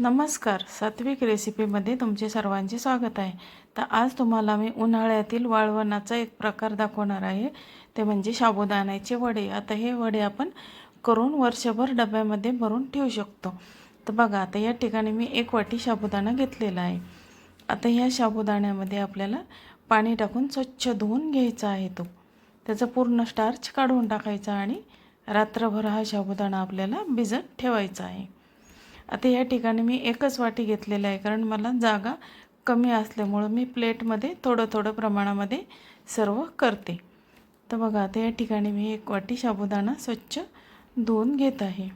नमस्कार सात्विक रेसिपीमध्ये तुमचे सर्वांचे स्वागत आहे. तर आज तुम्हाला मी उन्हाळ्यातील वाळवणाचा एक प्रकार दाखवणार आहे. ते म्हणजे साबुदाण्याचे वडे. आता हे वडे आपण करून वर्षभर डब्यामध्ये भरून ठेवू शकतो. तर बघा आता या ठिकाणी मी एक वाटी साबुदाणा घेतलेला आहे. आता ह्या साबुदाण्यामध्ये आपल्याला पाणी टाकून स्वच्छ धुवून घ्यायचा आहे तो. त्याचा पूर्ण स्टार्च काढून टाकायचा आणि रात्रभर हा साबुदाणा आपल्याला भिजत ठेवायचा आहे. आता या ठिकाणी मी एकच वाटी घेतलेलं आहे कारण मला जागा कमी असल्यामुळं मी प्लेटमध्ये थोडं थोडं प्रमाणामध्ये सर्व करते. तर बघा आता या ठिकाणी मी एक वाटी साबुदाणा स्वच्छ धुवून घेत आहे.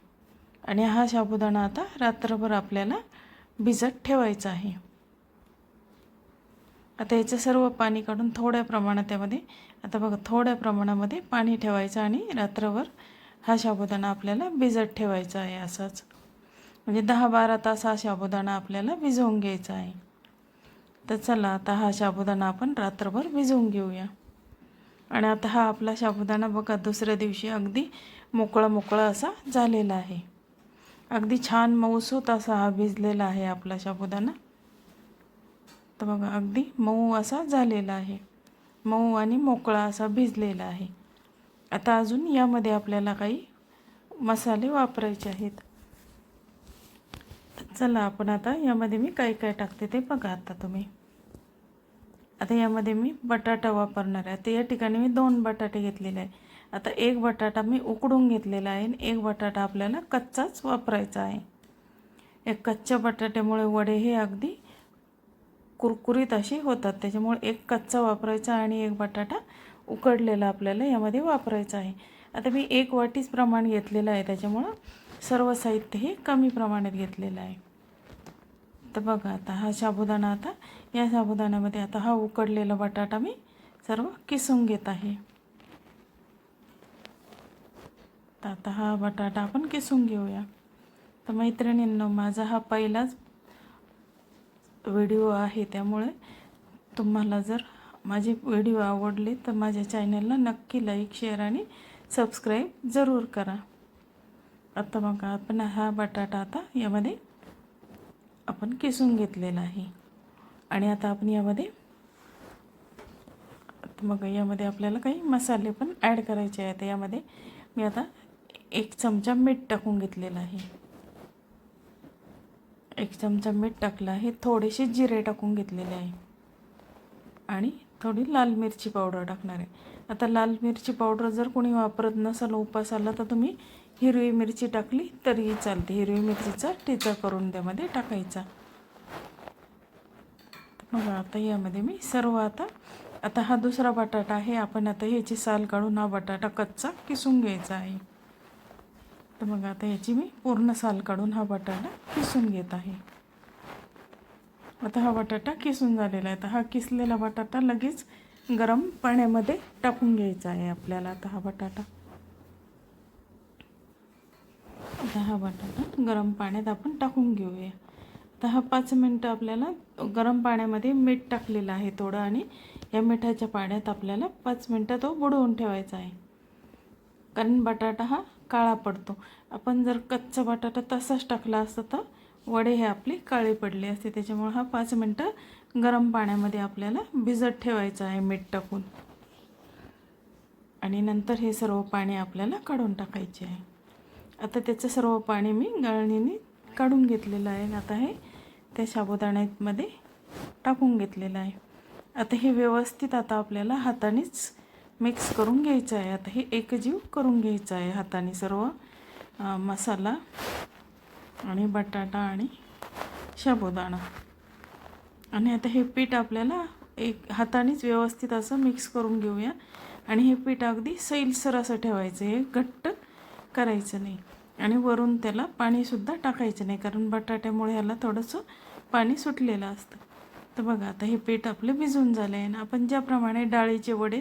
आणि हा साबुदाणा आता रात्रभर आपल्याला भिजत ठेवायचा आहे. आता याचं सर्व पाणी काढून थोड्या प्रमाणात त्यामध्ये आता बघा थोड्या प्रमाणामध्ये पाणी ठेवायचं आणि रात्रभर हा साबुदाणा आपल्याला भिजत ठेवायचा आहे असाच. म्हणजे दहा बारा तास हा साबुदाणा आपल्याला भिजवून घ्यायचा आहे. तर चला आता हा साबुदाणा आपण रात्रभर भिजवून घेऊया. आणि आता हा आपला साबुदाणा बघा दुसऱ्या दिवशी अगदी मोकळा मोकळा असा झालेला आहे. अगदी छान मऊसूत असा हा भिजलेला आहे आपला साबुदाणा. तर बघा अगदी मऊ असा झालेला आहे. मऊ आणि मोकळा असा भिजलेला आहे. आता अजून यामध्ये आपल्याला काही मसाले वापरायचे आहेत. चला आपण आता यामध्ये मी काय काय टाकते ते बघा आता तुम्ही. आता यामध्ये मी बटाटा वापरणार आहे. आता या ठिकाणी मी दोन बटाटे घेतलेले आहे. आता एक बटाटा मी उकडून घेतलेला आहे आणि एक बटाटा आपल्याला कच्चाच वापरायचा आहे. एक कच्च्या बटाट्यामुळे वडे हे अगदी कुरकुरीत असे होतात. त्याच्यामुळे एक कच्चा वापरायचा आणि एक बटाटा उकडलेला आपल्याला यामध्ये वापरायचा आहे. आता मी एक वाटीच प्रमाण घेतलेलं आहे. त्याच्यामुळं सर्व साहित्य हे कमी प्रमाणात घेतलेलं आहे. तर बघा आता हा साबुदाणा आता या साबुदाण्यामध्ये आता हा उकडलेला बटाटा मी सर्व किसून घेत आहे. तर आता हा बटाटा आपण किसून घेऊया. तर मैत्रिणींनो माझा हा पहिलाच व्हिडिओ आहे त्यामुळे तुम्हाला जर माझे व्हिडिओ आवडले तर माझ्या चॅनलला नक्की लाईक शेअर आणि सबस्क्राईब जरूर करा. आता बघा आपण हा बटाटा आता यामध्ये आपण किसून घेतलेला आहे. आणि आता आपण यामध्ये मग यामध्ये आपल्याला काही मसाले पण ॲड करायचे आहेत. यामध्ये मी आता एक चमचा मीठ टाकून घेतलेलं आहे. एक चमचा मीठ टाकलं आहे. थोडेसे जिरे टाकून घेतलेले आहे. आणि थोडी लाल मिरची पावडर टाकणार आहे. आता लाल मिरची पावडर जर कोणी वापरत नसाल उपासाला तर तुम्ही हिरवी मिरची टाकली तरीही चालते. हिरवी मिरचीचा ठेचा करून त्यामध्ये टाकायचा. मग आता यामध्ये मी सर्व आता आता हा दुसरा बटाटा आहे. आपण आता ह्याची साल काढून हा बटाटा कच्चा किसून घ्यायचा आहे. तर मग आता ह्याची मी पूर्ण साल काढून हा बटाटा किसून घेत आहे. आता हा बटाटा किसून झालेला आहे. तर हा किसलेला बटाटा लगेच गरम पाण्यामध्ये टाकून घ्यायचा आहे आपल्याला. आता हा बटाटा आता हा बटाटा गरम पाण्यात आपण टाकून घेऊया. आता हा पाच मिनटं आपल्याला गरम पाण्यामध्ये मीठ टाकलेलं आहे थोडं आणि या मिठाच्या पाण्यात आपल्याला पाच मिनटं तो बुडवून ठेवायचा आहे. कारण बटाटा हा काळा पडतो. आपण जर कच्चा बटाटा तसाच टाकला असता तर वडे हे आपले काळे पडले असते. त्याच्यामुळे हा पाच मिनटं गरम पाण्यामध्ये आपल्याला भिजत ठेवायचं आहे मीठ टाकून. आणि नंतर हे सर्व पाणी आपल्याला काढून टाकायचे आहे. आता त्याचं सर्व पाणी मी गाळणीने काढून घेतलेलं आहे आता हे त्या साबुदाण्यामध्ये टाकून घेतलेलं आहे. आता हे व्यवस्थित आता आपल्याला हातानेच मिक्स करून घ्यायचं आहे. आता हे एकजीव करून घ्यायचं आहे हाताने सर्व मसाला आणि बटाटा आणि शाबुदाणा आणि आता हे पीठ आपल्याला एक हातानेच व्यवस्थित असं मिक्स करून घेऊया. आणि हे पीठ अगदी सैलसर असं ठेवायचं हे घट्ट करायचं नाही. आणि वरून त्याला पाणीसुद्धा टाकायचं नाही कारण बटाट्यामुळे ह्याला थोडंसं पाणी सुटलेलं असतं. तर बघा आता हे पीठ आपलं भिजून झालं आहे आणि आपण ज्याप्रमाणे डाळीचे वडे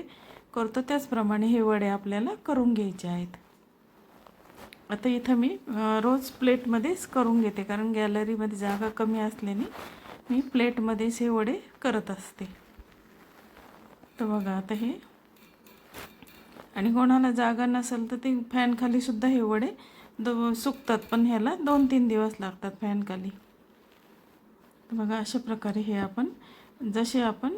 करतो त्याचप्रमाणे हे वडे आपल्याला करून घ्यायचे आहेत. आता इथं मी रोज प्लेटमध्येच करून घेते कारण गॅलरीमध्ये जागा कमी असल्याने मी प्लेटमध्येच हे वडे करत असते. तर बघा आता हे आणि कोणाला जागा नसेल तर ते फॅनखालीसुद्धा हे वडे दो सुकतात. पण ह्याला दोन तीन दिवस लागतात फॅनखाली बघा अशा प्रकारे हे आपण जसे आपण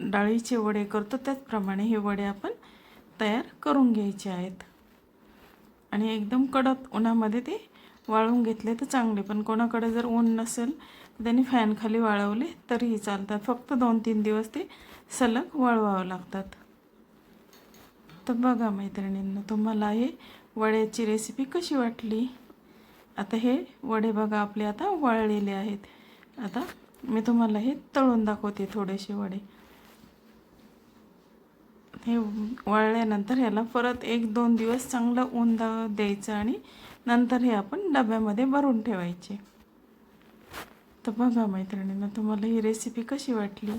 डाळीचे वडे करतो त्याचप्रमाणे हे वडे आपण तयार करून घ्यायचे आहेत. आणि एकदम कडक उन्हामध्ये ते वाळून घेतले तर चांगले. पण कोणाकडे जर ऊन नसेल तर त्यांनी फॅनखाली वाळवले तरीही चालतात. फक्त दोन तीन दिवस ते सलग वाळवावं लागतात. तर बघा मैत्रिणींना तुम्हाला हे वड्याची रेसिपी कशी वाटली? आता हे वडे बघा आपले आता वळलेले आहेत. आता मी तुम्हाला हे तळून दाखवते थोडेसे वडे. हे वळल्यानंतर ह्याला परत एक दोन दिवस चांगलं ऊन द्यायचं आणि नंतर हे आपण डब्यामध्ये भरून ठेवायचे. तर बघा मैत्रिणींना तुम्हाला ही रेसिपी कशी वाटली?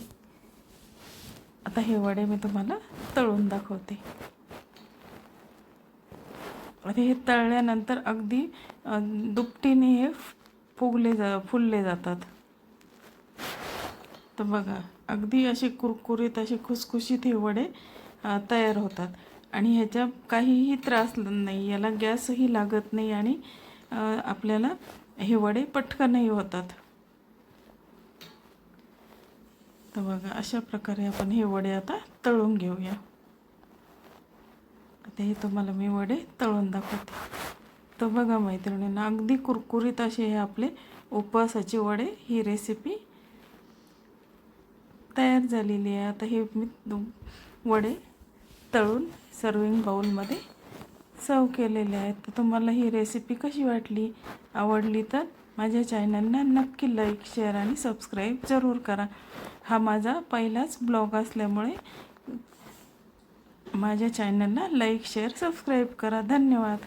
आता हे वडे मी तुम्हाला तळून दाखवते. आता हे तळल्यानंतर अगदी दुपटीने हे फुगले जा फुलले जातात. तर बघा अगदी असे कुरकुरीत असे खुसखुशीत हे वडे तयार होतात. आणि ह्याच्या काहीही त्रास नाही याला गॅसही लागत नाही आणि आपल्याला हे वडे पटकनही होतात. तर बघा अशा प्रकारे आपण हे वडे आता तळून घेऊया. हे तुम्हाला मी वडे तळून दाखवते. तर बघा मैत्रिणींना अगदी कुरकुरीत असे हे आपले उपवासाचे वडे ही रेसिपी तयार झालेली आहे. आता हे मी दु- वडे तळून सर्विंग बाउलमध्ये सर्व केलेले आहेत. तर तुम्हाला ही रेसिपी कशी वाटली आवडली तर माझ्या चॅनलला नक्की लाईक शेअर आणि सबस्क्राईब जरूर करा. हा माझा पहिलाच ब्लॉग असल्यामुळे माझ्या चॅनलला लाईक शेअर सबस्क्राईब करा. धन्यवाद.